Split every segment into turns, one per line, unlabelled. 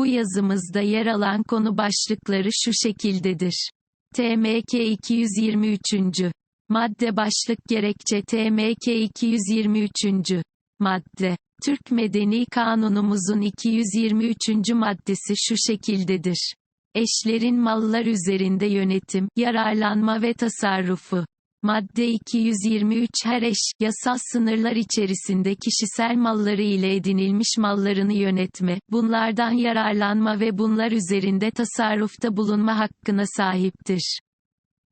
Bu yazımızda yer alan konu başlıkları şu şekildedir. TMK 223. Madde başlık gerekçe TMK 223. Madde. Türk Medeni Kanunumuzun 223. maddesi şu şekildedir. Eşlerin mallar üzerinde yönetim, yararlanma ve tasarrufu. Madde 223 Her eş, yasal sınırlar içerisinde kişisel malları ile edinilmiş mallarını yönetme, bunlardan yararlanma ve bunlar üzerinde tasarrufta bulunma hakkına sahiptir.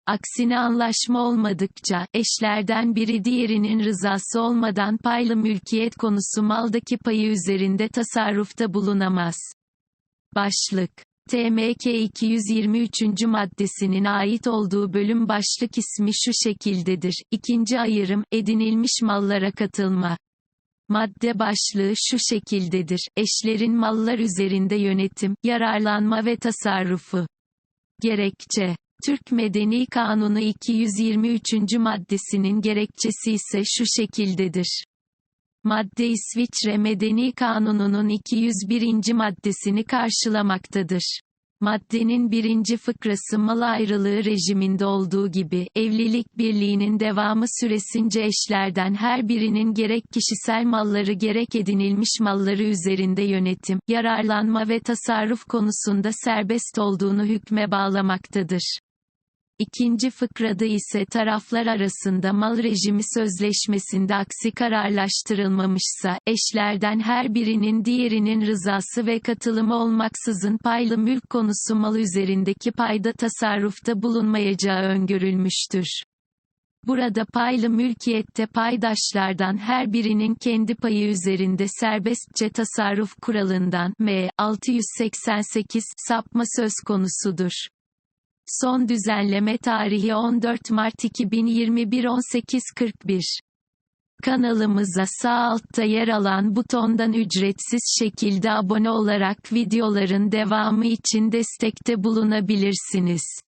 Aksine anlaşma olmadıkça, eşlerden biri diğerinin rızası olmadan paylı mülkiyet konusu maldaki payı üzerinde tasarrufta bulunamaz. Başlık TMK 223. maddesinin ait olduğu bölüm başlık ismi şu şekildedir. İkinci ayrım, edinilmiş mallara katılma. Madde başlığı şu şekildedir. Eşlerin mallar üzerinde yönetim, yararlanma ve tasarrufu. Gerekçe Türk Medeni Kanunu 223. maddesinin gerekçesi ise şu şekildedir. Madde İsviçre Medeni Kanunu'nun 201. maddesini karşılamaktadır. Maddenin birinci fıkrası mal ayrılığı rejiminde olduğu gibi, evlilik birliğinin devamı süresince eşlerden her birinin gerek kişisel malları gerek edinilmiş malları üzerinde yönetim, yararlanma ve tasarruf konusunda serbest olduğunu hükme bağlamaktadır. İkinci fıkrada ise taraflar arasında mal rejimi sözleşmesinde aksi kararlaştırılmamışsa, eşlerden her birinin diğerinin rızası ve katılımı olmaksızın paylı mülk konusu mal üzerindeki payda tasarrufta bulunmayacağı öngörülmüştür. Burada paylı mülkiyette paydaşlardan her birinin kendi payı üzerinde serbestçe tasarruf kuralından M 688 sapma söz konusudur. Son düzenleme tarihi 14 Mart 2021 18.41. Kanalımıza sağ altta yer alan butondan ücretsiz şekilde abone olarak videoların devamı için destekte bulunabilirsiniz.